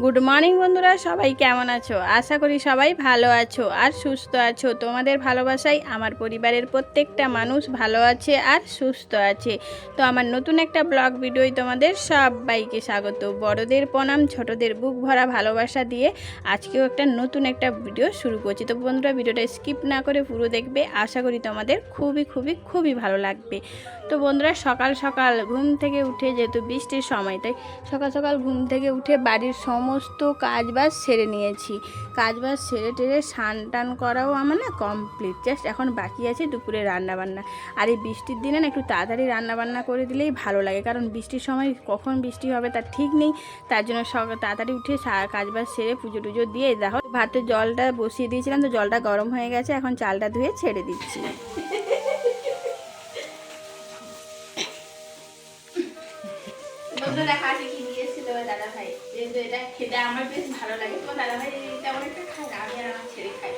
Good morning বন্ধুরা। সবাই কেমন আছো? আশা করি সবাই ভালো আছো আর সুস্থ আছো। তোমাদের ভালোবাসাই আমার পরিবারের প্রত্যেকটা মানুষ ভালো আছে আর সুস্থ আছে। তো আমার নতুন একটা ব্লগ ভিডিওই তোমাদের সবাইকে স্বাগত। বড়দের প্রণাম, ছোটদের বুক ভরা ভালোবাসা দিয়ে আজকেও একটা নতুন একটা ভিডিও শুরু করছি। তো বন্ধুরা, ভিডিওটা স্কিপ না করে পুরো দেখবে। আশা করি তোমাদের খুবই খুবই খুবই ভালো লাগবে। তো বন্ধুরা, সকাল সকাল ঘুম থেকে উঠে যেহেতু বৃষ্টির সময়, তাই সকাল সকাল ঘুম থেকে উঠে বাড়ির সমস্ত কাজবাজ সেরে নিয়েছি। কাজবাজ সেরে টেরে স্নান টান করাও আমার না কমপ্লিট জাস্ট এখন বাকি আছে দুপুরে রান্না বান্না আর এই বৃষ্টির দিনে না একটু তাড়াতাড়ি রান্নাবান্না করে দিলেই ভালো লাগে। কারণ বৃষ্টির সময় কখন বৃষ্টি হবে তার ঠিক নেই। তার জন্য সকাল তাড়াতাড়ি উঠে সা- কাজবাজ সেরে পুজো টুজো দিয়ে দেখো ভাতের জলটা বসিয়ে দিয়েছিলাম তো জলটা গরম হয়ে গেছে। এখন চালটা ধুয়ে ছেড়ে দিচ্ছি। দেখা দাদা ভাই যেহেতু এটা খেতে আমার বেশ ভালো লাগে। তোমার দাদা ভাই তেমন একটা খায় না আমি আর আমার ছেলে খাই।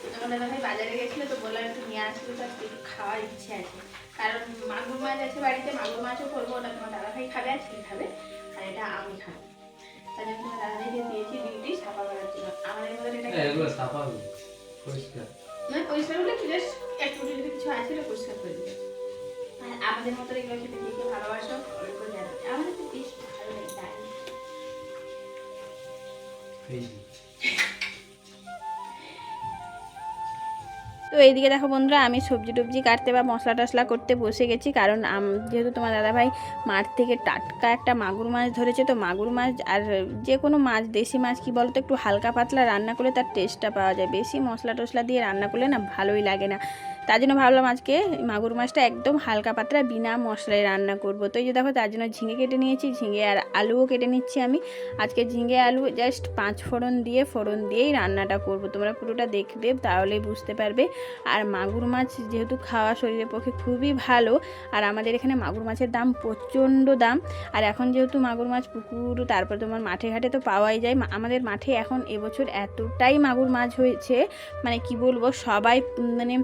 তো তোমার দাদা ভাই বাজারে গেছিল তো বললাম একটু নিয়ে আসবে তো আজকে একটু খাওয়ার ইচ্ছে আছে। কারণ মাগুর মাছ আছে বাড়িতে মাগুর মাছও করব ওটা তোমার দাদা ভাই খাবে আর ছেলে খাবে আর এটা আমি খাব। তাই জন্য তোমার দাদা ভাইকে দিয়েছি ডিউটি সাফা করার জন্য। আমাদের মধ্যে এটা হ্যাঁ, সাফা পরিষ্কার। না পরিষ্কার হলে কি জাস্ট একটু যদি কিছু আছে ওটা পরিষ্কার করে দিবে। আর আমাদের মতো এগুলো খেতে দিয়ে ভালোবাসো আমাদের তো তো এইদিকে দেখো বন্ধুরা, আমি সবজি টবজি কাটতে বা মশলা টশলা করতে বসে গেছি, কারণ যেহেতু তোমার দাদাভাই মাঠ থেকে টাটকা একটা মাগুর মাছ ধরেছে, তো মাগুর মাছ আর যে কোনো মাছ, দেশি মাছ কি বলতো, একটু হালকা পাতলা রান্না করলে তার টেস্টটা পাওয়া যায়। বেশি মশলা টশলা দিয়ে রান্না করলে না ভালোই লাগে না। তার জন্য ভাবলাম আজকে মাগুর মাছটা একদম হালকা পাতলা বিনা মশলায় রান্না করব। তো এই যে দেখো, তার জন্য ঝিঙে কেটে নিয়েছি, ঝিঙে আর আলুও কেটে নিচ্ছি আমি। আজকে ঝিঙে আলু জাস্ট পাঁচ ফোড়ন দিয়ে, ফোড়ন দিয়েই রান্নাটা করব। তোমরা পুরোটা দেখবে, তাহলেই বুঝতে পারবে। আর মাগুর মাছ যেহেতু খাওয়া শরীরের পক্ষে খুবই ভালো, আর আমাদের এখানে মাগুর মাছের দাম প্রচণ্ড দাম। আর এখন যেহেতু মাগুর মাছ পুকুর, তারপর তোমার মাঠে ঘাটে তো পাওয়াই যায়। আমাদের মাঠে এখন এবছর এতটাই মাগুর মাছ হয়েছে মানে কি বলব, সবাই মানে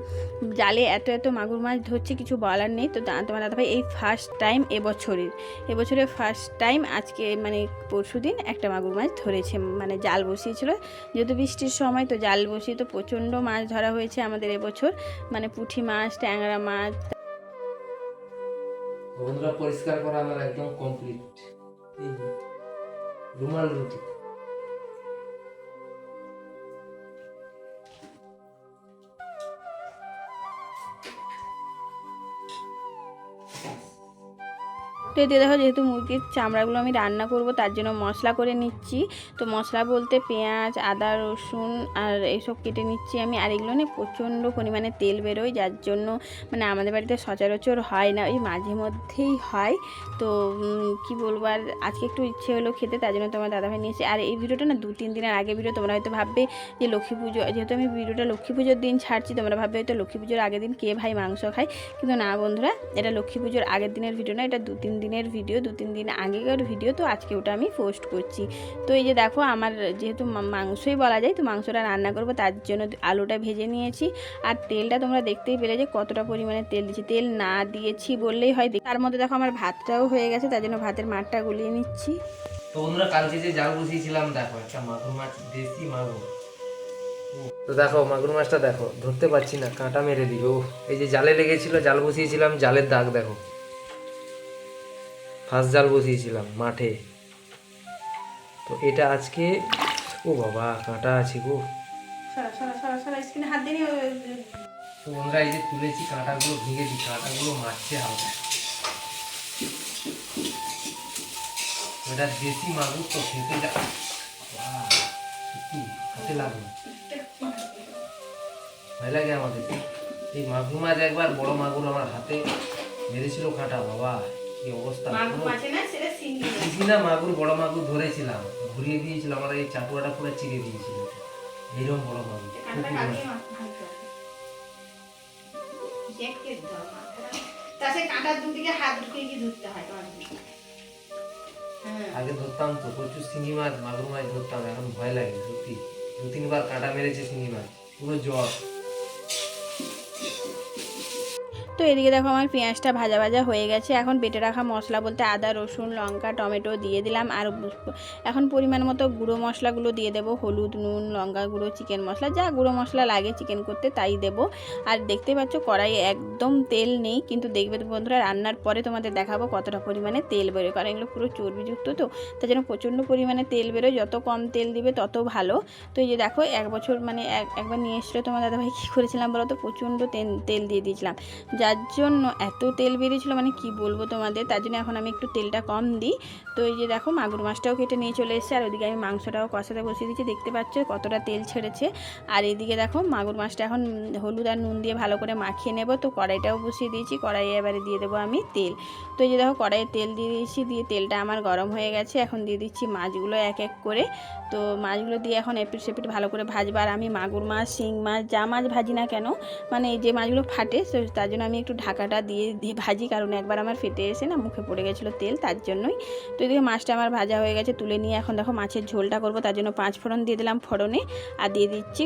জালে এত এত মাগুর মাছ ধরছে, কিছু বলার নেই। তো তোমার দাদাভাই, এই ফার্স্ট টাইম এবছরের এবছরের ফার্স্ট টাইম আজকে মানে পরশু দিন একটা মাগুর মাছ ধরেছে মানে জাল বসিয়েছিল। যেহেতু বৃষ্টির সময়, তো জাল বসিয়ে তো প্রচণ্ড মাছ ধরা হয়েছে আমাদের এবছর মানে পুঁটি মাছ, ট্যাংরা মাছ। বন্ধুরা, পরিষ্কার করা আমার একদম কমপ্লিট রুমাল রুটি। তো এতে দেখো যেহেতু মুরগির চামড়াগুলো আমি রান্না করব, তার জন্য মশলা করে নিচ্ছি। তো মশলা বলতে পেঁয়াজ, আদা, রসুন আর এইসব কেটে নিচ্ছি আমি। আর এগুলো নিয়ে প্রচণ্ড পরিমাণে তেল বেরোয়, যার জন্য মানে আমাদের বাড়িতে সচরাচর হয় না, ওই মাঝে মধ্যেই হয়। তো কি বলব, আর আজকে একটু ইচ্ছে হলো খেতে, তার জন্য তোমার দাদাভাই নিয়েছে আর এই ভিডিওটা না দু তিন দিনের আগে ভিডিও, তোমরা হয়তো ভাববে যে লক্ষ্মী পুজো, যেহেতু আমি ভিডিওটা লক্ষ্মী পুজোর দিন ছাড়ছি, তোমরা ভাববে হয়তো লক্ষ্মী পুজোর আগের দিন কে ভাই মাংস খায়। কিন্তু না বন্ধুরা, এটা লক্ষ্মী পুজোর আগের দিনের ভিডিও না, এটা দু তিন দিনের ভিডিও দু তিন দিন আগেকার ভিডিও তো আজকে ওটা আমি পোস্ট করছি। তো এই যে দেখো, আমার যেহেতু মাংসই বলা যায়, তো মাংসটা রান্না করব, তার জন্য আলুটা ভেজে নিয়েছি। আর তেলটা তোমরা দেখতেই পেলে যে কতটা পরিমাণে তেল দিয়েছি। তেল না দিয়েছি বললেই হয় তার মধ্যে দেখো আমার ভাতটাও হয়ে গেছে, তার জন্য ভাতের মাঠটা গুলিয়ে নিচ্ছি। তো বন্ধুরা কালকে যে জাল বসিয়েছিলাম, দেখো, একটা মাগুর মাছ, দেশি মাগুর। তো দেখো, মাগুর মাছটা দেখো, ধরতে পারছি না, কাঁটা মেরে দিল ও এই যে জালে লেগেছিল, জাল বসিয়েছিলাম, জালের দাগ দেখো। ফার্স্ট জাল বসিয়েছিলাম মাঠে। তো এটা আজকে ও বাবা কাঁটা আছে গো। সরা সরা সরা সরা স্ক্রিনে হাত দিয়ে তো বন্ধুরা এই যে তুলেছি কাঁটাগুলো ভেঙে দিই কাঁটাগুলো মারছে হালকা। এটা দেশি মাগুর তো খেতে যা হাতে লাগল। ভয় লাগে আমাদের। এই মাগুর মাছ একবার বড় মাগুর আমার হাতে মেরেছিল কাঁটা বাবা। কি অবস্থা? মাগুর পুরো না সেটা সিঙ্গি কিছু না মাগুর বড় মাগুর ধরেছিলাম ঘুরিয়ে দিয়েছিল আমার এই চাটুয়াটা পুরো চিড়ে দিয়েছিল। এইরকম বড় মাগুর কাঁটার দুদিকে হাত ঢুকিয়ে কি ধরতে হয়? তোমার হ্যাঁ। আগে ধরতাম তো প্রচুর শিঙি মাছ মাগুর মাছ ধরতাম এখন ভয় লাগে সত্যি। দু তিনবার কাঁটা মেরেছে শিঙি মাছ পুরো জ্বর। তো এদিকে দেখো আমার পেঁয়াজটা ভাজা ভাজা হয়ে গেছে। এখন বেটে রাখা মশলা বলতে আদা, রসুন, লঙ্কা, টমেটো দিয়ে দিলাম। আর এখন পরিমাণ মতো গুঁড়ো মশলাগুলো দিয়ে দেবো। হলুদ, নুন, লঙ্কা গুঁড়ো, চিকেন মশলা, যা গুঁড়ো মশলা লাগে চিকেন করতে তাই দেবো। আর দেখতে পাচ্ছ কড়াইয়ে একদম তেল নেই, কিন্তু দেখবে তো বন্ধুরা রান্নার পরে তোমাদের দেখাবো কতটা পরিমাণে তেল বেরোয়। কারণ এগুলো পুরো চর্বিযুক্ত তো, তার জন্য প্রচণ্ড পরিমাণে তেল বেরোয়। যত কম তেল দিবে তত ভালো। তো এই যে দেখো, এক বছর মানে এক, একবার নিয়ে এসেছিল তোমার দাদাভাই, কী করেছিলাম বলো তো? প্রচণ্ড তেল দিয়ে দিয়েছিলাম। যার জন্য এত তেল বেরিয়েছিলো মানে কি বলব তোমাদের? তার জন্য এখন আমি একটু তেলটা কম দিই। তো এই যে দেখো, মাগুর মাছটাও কেটে নিয়ে চলে এসেছে, আর ওদিকে আমি মাংসটাও কষাতে বসিয়ে দিচ্ছি। দেখতে পাচ্ছ কতটা তেল ছেড়েছে। আর এদিকে দেখো, মাগুর মাছটা এখন হলুদ আর নুন দিয়ে ভালো করে মাখিয়ে নেব। তো কড়াইটাও বসিয়ে দিয়েছি, কড়াইয়ে এবারে দিয়ে দেবো আমি তেল। তো এই যে দেখো, কড়াইয়ে তেল দিয়ে দিয়েছি, দিয়ে তেলটা আমার গরম হয়ে গেছে। এখন দিয়ে দিচ্ছি মাছগুলো এক এক করে। তো মাছগুলো দিয়ে এখন এপিট সেপিট ভালো করে ভাজবার আমি মাগুর মাছ, শিং মাছ, যা মাছ ভাজি না কেন মানে এই যে মাছগুলো ফাটে, তো তার জন্য আমি একটু ঢাকাটা দিয়ে দিয়ে ভাজি, কারণ একবার আমার ফেটে এসে না মুখে পড়ে গেছিল তেল, তার জন্যই। তো এদিকে মাছটা আমার ভাজা হয়ে গেছে, তুলে নিয়ে এখন দেখো মাছের ঝোলটা করব, তার জন্য পাঁচ ফোড়ন দিয়ে দিলাম ফোড়নে, আর দিয়ে দিচ্ছি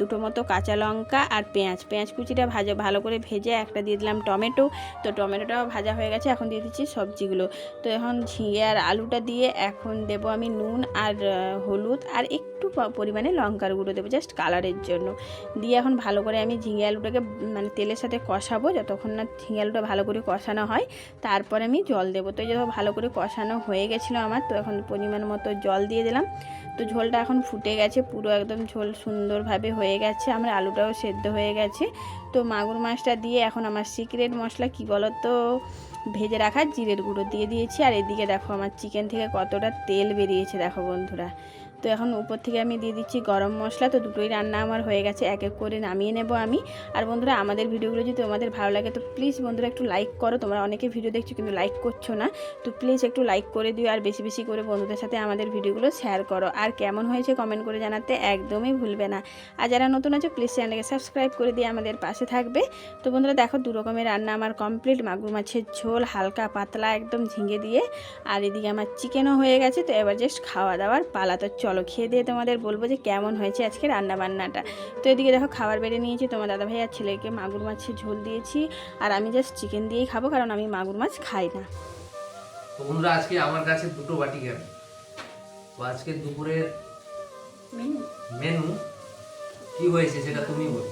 দুটো মতো কাঁচা লঙ্কা আর পেঁয়াজ। পেঁয়াজ কুচিটা ভাজা, ভালো করে ভেজে একটা দিয়ে দিলাম টমেটো। তো টমেটোটাও ভাজা হয়ে গেছে, এখন দিয়ে দিচ্ছি সবজিগুলো। তো এখন ঝিঙে আর আলুটা দিয়ে এখন দেবো আমি নুন আর হলুদ আর একটু পরিমাণে লঙ্কার গুঁড়ো দেবো, জাস্ট কালারের জন্য। দিয়ে এখন ভালো করে আমি ঝিঙে আলুটাকে মানে তেলের সাথে কষাবো যতক্ষণ না আলুটা ভালো করে কষানো হয়, তারপরে আমি জল দেবো। তো এই যে ভালো করে কষানো হয়ে গেছিল আমার, তো এখন পরিমাণ মতো জল দিয়ে দিলাম। তো ঝোলটা এখন ফুটে গেছে, পুরো একদম ঝোল সুন্দরভাবে হয়ে গেছে, আমার আলুটাও সেদ্ধ হয়ে গেছে। তো মাগুর মাছটা দিয়ে এখন আমার সিক্রেট মশলা কী বলো তো ভেজে রাখা জিরের গুঁড়ো দিয়ে দিয়েছি। আর এদিকে দেখো আমার চিকেন থেকে কতটা তেল বেরিয়েছে, দেখো বন্ধুরা। তো এখন উপর থেকে আমি দিয়ে দিচ্ছি গরম মশলা। তো দুটোই রান্না আমার হয়ে গেছে, এক এক করে নামিয়ে নেব আমি। আর বন্ধুরা, আমাদের ভিডিওগুলো যদি তোমাদের ভালো লাগে, তো প্লিজ বন্ধুরা একটু লাইক করো। তোমরা অনেকে ভিডিও দেখছ কিন্তু লাইক করছ না। তো প্লিজ একটু লাইক করে দিও আর বেশি বেশি করে বন্ধুদের সাথে আমাদের ভিডিওগুলো শেয়ার করো। আর কেমন হয়েছে কমেন্ট করে জানাতে একদমই ভুলবে না। আর যারা নতুন আছে প্লিজ চ্যানেলকে সাবস্ক্রাইব করে দিয়ে আমাদের পাশে থাকবে। তো বন্ধুরা, দেখো দু রকমের রান্না আমার কমপ্লিট মাগুর মাছের ঝোল, হালকা পাতলা একদম ঝিঙে দিয়ে। আর এদিকে আমার চিকেনও হয়ে গেছে। তো এবার জাস্ট খাওয়া দাওয়ার পালা। তো চলো খেয়ে দিয়ে তোমাদের বলব যে কেমন হয়েছে আজকে রান্না বান্নাটা তো এদিকে দেখো খাবার বেড়ে নিয়েছি তোমার দাদা ভাই আর ছেলেকে মাগুর মাছের ঝোল দিয়েছি আর আমি জাস্ট চিকেন দিয়েই খাব কারণ আমি মাগুর মাছ খাই না। তো বন্ধুরা আজকে আমার কাছে দুটো বাটি কেন তো আজকে দুপুরের মেনু? কি হয়েছে সেটা তুমি বলো।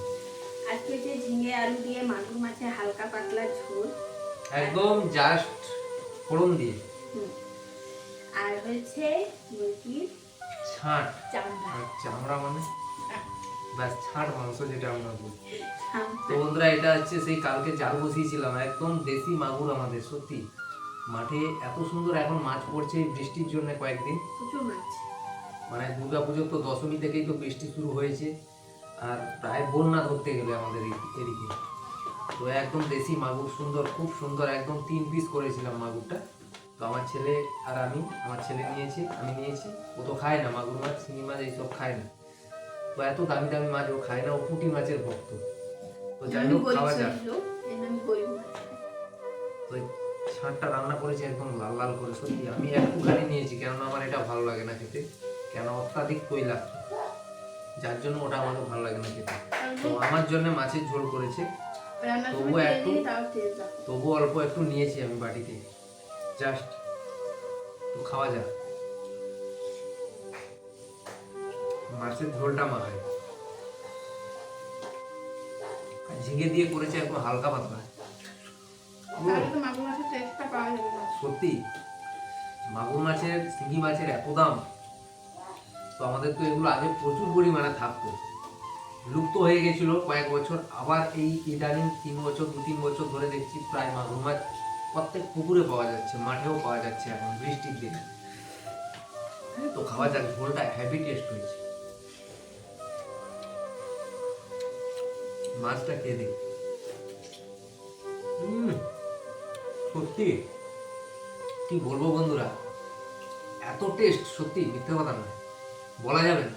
আজকে যে ঝিঙে আলু দিয়ে মাগুর মাছের হালকা পাতলা ঝোল। একদম জাস্ট ফোড়ন দিয়ে। আর হয়েছে মুরগির ছাঁট চামড়া। মানে? ব্যাস ছাঁট মাংস যেটা আমরা বলি। তো বন্ধুরা এটা হচ্ছে সেই কালকে জাল বসিয়েছিলাম। একদম দেশি মাগুর আমাদের সত্যি। মাঠে এত সুন্দর এখন মাছ পড়ছে বৃষ্টির জন্য কয়েকদিন। প্রচুর মাছ। মানে দুর্গা পুজোর তো দশমী থেকেই তো বৃষ্টি শুরু হয়েছে। আর প্রায় বন্যা ধরতে গেলে আমাদের এদিকে। তো একদম দেশি মাগুর সুন্দর খুব সুন্দর। একদম তিন পিস করেছিলাম মাগুরটা। তো আমার ছেলে আর আমি আমার ছেলে নিয়েছি আমি নিয়েছি। ও তো খায় না মাগুর মাছ শিঙি মাছ এইসব খায় না। তো এত দামি দামি মাছ ও খায় না ও পুঁটি মাছের ভক্ত। তো যাই হোক খাওয়া যাক। তো ছাঁটটা রান্না করেছি একদম লাল লাল করে সত্যি আমি একটুখানি নিয়েছি কেননা আমার এটা ভালো লাগে না খেতে। কেন অত্যাধিক তৈলাক্ত। যার জন্য ওটা আমাকে ভালো লাগে না খেতে। তো আমার জন্য মাছের ঝোল করেছে। তবু একটু তবু অল্প একটু নিয়েছি আমি বাটিতে। জাস্ট তো খাওয়া যাক মাছের ঝোলটা মাখায় ঝিঙে দিয়ে করেছে একদম হালকা পাতলা। সত্যি? মাগুর মাছের শিঙি মাছের এত দাম। তো আমাদের তো এগুলো আগে প্রচুর পরিমাণে থাকতো। লুপ্ত হয়ে গেছিল কয়েক বছর। আবার এই ইদানিং তিন বছর দু তিন বছর ধরে দেখছি প্রায় মাগুর মাছ প্রত্যেক পুকুরে পাওয়া যাচ্ছে, মাঠেও পাওয়া যাচ্ছে এখন বৃষ্টির দিনে। তো খাওয়া যাক, ঝোলটা হেভি টেস্ট হয়েছে। মাছটা খেয়ে দিই সত্যি? কি বলব বন্ধুরা? এত টেস্ট সত্যি মিথ্যে কথা নয়। বলা যাবে না।